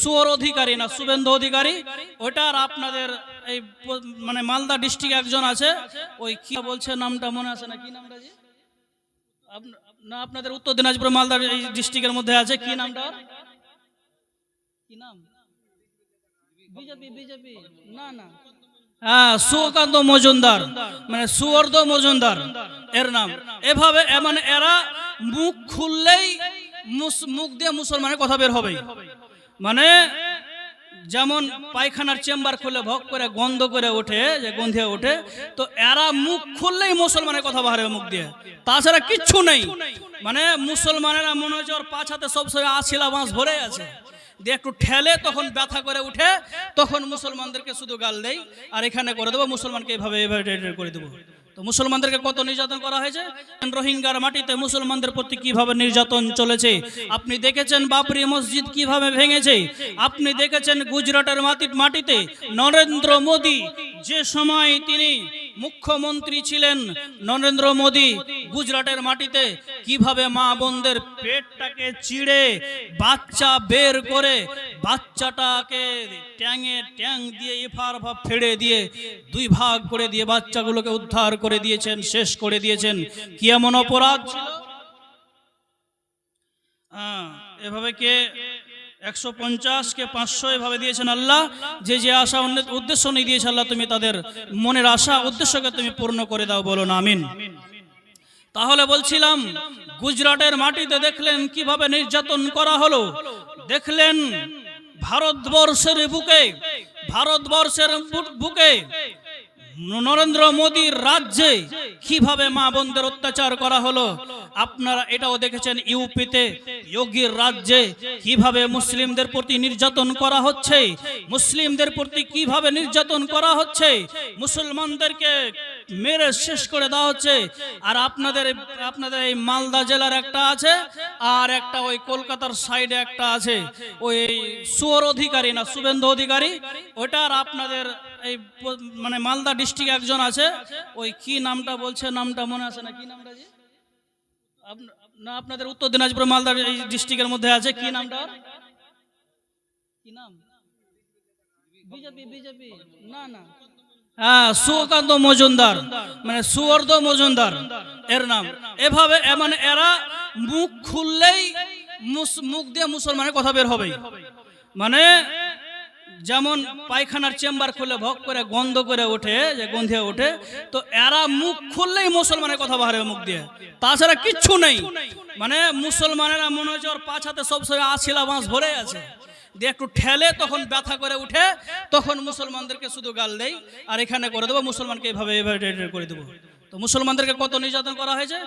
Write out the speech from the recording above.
সুয়র অধিকারী না, শুভেন্দু অধিকারী ওটার আপনাদের এই মানে মালদা ডিস্ট্রিক্ট একজন আছে, ওই কি বলছে, নামটা মনে আছে না, কি নামটা না, আপনাদের উত্তর দিনাজপুর মালদা ডিস্ট্রিক্টের মধ্যে আছে, কি নামটা? কি নাম? BJP BJP. না না। হ্যাঁ মজুমদার মানে মজুমদার, এর নাম। এভাবে মানে এরা মুখ খুললেই মুখ দিয়ে মুসলমানের কথা বের হবে মানে যেমন পায়খানার চেম্বার খুলে ভক করে, গন্ধ করে ওঠে, যে গন্ধে ওঠে, তো এরা মুখ খুললেই মুসলমানের কথা বাহারে মুখ দিয়ে। তাছাড়া কিচ্ছু নেই। মানে মুসলমানেরা মনে হচ্ছে ওর পাছাতে সবসময় আশিলা বাঁশ ভরে আছে। দিয়ে একটু ঠেলে তখন ব্যথা করে উঠে, তখন মুসলমানদেরকে শুধু গাল দেই, আর এখানে করে দেবো, মুসলমানকে এইভাবে এইভাবে করে দেবো। তো মুসলমানদেরকে কত নির্যাতন করা হয়েছে? রোহিঙ্গার মাটিতে মুসলমানদের প্রতি কীভাবে নির্যাতন চলেছে? আপনি দেখেছেন বাপরি মসজিদ কীভাবে ভেঙেছে? আপনি দেখেছেন গুজরাটের মাটির মাটিতে নরেন্দ্র মোদী, যে সময় তিনি মুখ্যমন্ত্রী ছিলেন, নরেন্দ্র মোদী গুজরাটের মাটিতে কীভাবে মা বোনদের পেটটাকে চিড়ে বাচ্চা বের করে বাচ্চাটাকে ট্যাঙে ট্যাং দিয়ে এফার ফা ফেড়ে দিয়ে দুই ভাগ করে দিয়ে বাচ্চাগুলোকে উদ্ধার করে দিয়েছেন, শেষ করে দিয়েছেন। কি এমন অপরাধ ছিল? হ্যাঁ এভাবে কে একশো পঞ্চাশ কে পাঁচশো এভাবে দিয়েছেন আল্লাহ? যে যে আশা, উন্নত- উদ্দেশ্য নিয়ে দিয়েছে আল্লাহ, তুমি তাদের মনের আশা, উদ্দেশ্যকে তুমি পূর্ণ করে দাও, বলো না, আমিন। তাহলে বলছিলাম, গুজরাটের মাটিতে দেখলেন কীভাবে নির্যাতন করা হলো? দেখলেন ভারতবর্ষের বুকে ভারতবর্ষের বুকে নরেন্দ্র মোদীর রাজ্যে কীভাবে মা বোনদের অত্যাচার করা হলো? আপনারা এটাও দেখেছেন ইউপিতে যোগীর রাজ্যে কীভাবে মুসলিমদের প্রতি নির্যাতন করা হচ্ছে, মুসলিমদের প্রতি কীভাবে নির্যাতন করা হচ্ছে, মুসলমানদেরকে মেরে শেষ করে দেওয়া হচ্ছে, আর আপনাদের আপনাদের এই মালদা জেলার একটা আছে, আর একটা ওই কলকাতার সাইডে একটা আছে, ওই সুয়র অধিকারী না, শুভেন্দু অধিকারী ওটার আপনাদের এই মানে মালদা ডিস্ট্রিক্ট একজন আছে, ওই কি নামটা বলছে, নামটা মনে আছে না? কি নামটা না, আপনাদের উত্তর দিনাজপুর মালদা ডিস্ট্রিক্টের মধ্যে আছে, কি নামটা? কি নাম? হ্যাঁ মজুমদার। মানে মজুমদার, এর নাম। এভাবে মানে এরা মুখ খুললেই মুখ দিয়ে মুসলমানের কথা বের হবে। মানে যেমন পায়খানার চেম্বার খুলে ভক করে, গন্ধ করে ওঠে, যে গন্ধে ওঠে, তো এরা মুখ খুললেই মুসলমানের কথা বাহারে মুখ দিয়ে। তাছাড়া কিচ্ছু নেই। মানে মুসলমানেরা মনে হচ্ছে ওর পাছাতে সবসময় আশিলা বাঁশ ভরে আছে। দিয়ে একটু ঠেলে তখন ব্যথা করে উঠে, তখন মুসলমানদেরকে শুধু গাল দেই, আর এখানে করে দেবো, মুসলমানকে এইভাবে ডেট করে দেবো। তো মুসলমানদেরকে কত নির্যাতন করা হয়েছে?